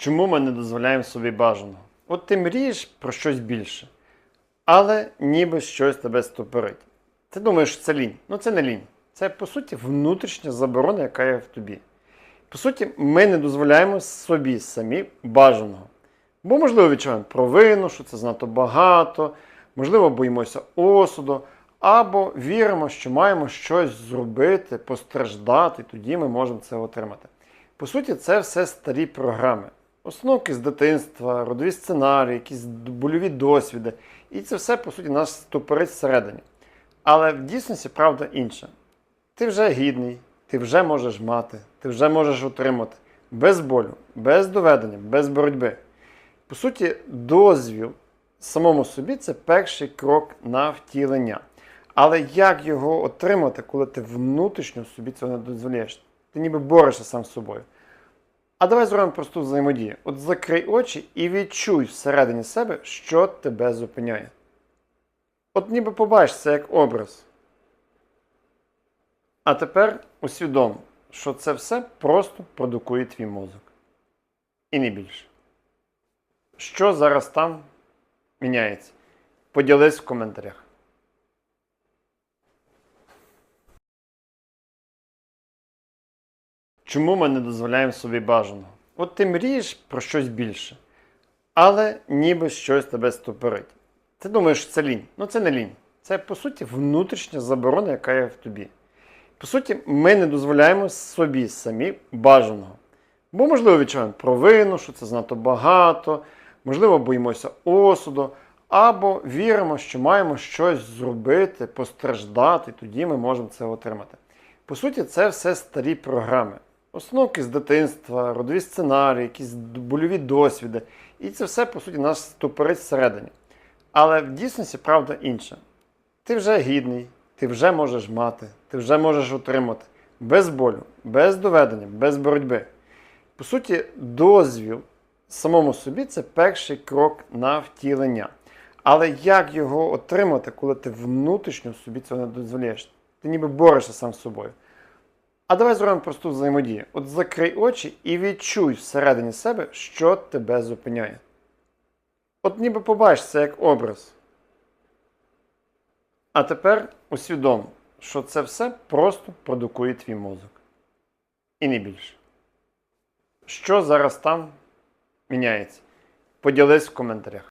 Чому ми не дозволяємо собі бажаного? От ти мрієш про щось більше, але ніби щось тебе стопорить. Ти думаєш, це лінь. Ну це не лінь. Це по суті внутрішня заборона, яка є в тобі. По суті, ми не дозволяємо собі самі бажаного. Бо, можливо, відчуваємо провину, що це занадто багато, можливо, боїмося осуду, або віримо, що маємо щось зробити, постраждати, тоді ми можемо це отримати. По суті, це все старі програми. Установки з дитинства, родові сценарії, якісь больові досвіди. І це все, по суті, нас стопорить всередині. Але в дійсності правда інша. Ти вже гідний, ти вже можеш мати, ти вже можеш отримати без болю, без доведення, без боротьби. По суті, дозвіл самому собі це перший крок на втілення. Але як його отримати, коли ти внутрішньо собі цього не дозволяєш? Ти ніби борешся сам з собою. А давай зробимо просту взаємодію. От закрий очі і відчуй всередині себе, що тебе зупиняє. От ніби побачиш це як образ. А тепер усвідом, що це все просто продукує твій мозок. І не більше. Що зараз там міняється? Поділись в коментарях. Чому ми не дозволяємо собі бажаного? От ти мрієш про щось більше, але ніби щось тебе стопорить. Ти думаєш, це лінь. Ну це не лінь. Це по суті внутрішня заборона, яка є в тобі. По суті, ми не дозволяємо собі самі бажаного. Бо, можливо, відчуваємо провину, що це занадто багато, можливо, боїмося осуду, або віримо, що маємо щось зробити, постраждати, тоді ми можемо це отримати. По суті, це все старі програми. Установки з дитинства, родові сценарії, якісь больові досвіди. І це все, по суті, нас стопорить всередині. Але в дійсності правда інша. Ти вже гідний, ти вже можеш мати, ти вже можеш отримати без болю, без доведення, без боротьби. По суті, дозвіл самому собі це перший крок на втілення. Але як його отримати, коли ти внутрішньо собі цього не дозволяєш? Ти ніби борешся сам з собою. А давай зробимо просту взаємодію. От закрий очі і відчуй всередині себе, що тебе зупиняє. От ніби побачиш це як образ. А тепер усвідом, що це все просто продукує твій мозок. І не більше. Що зараз там міняється? Поділись в коментарях.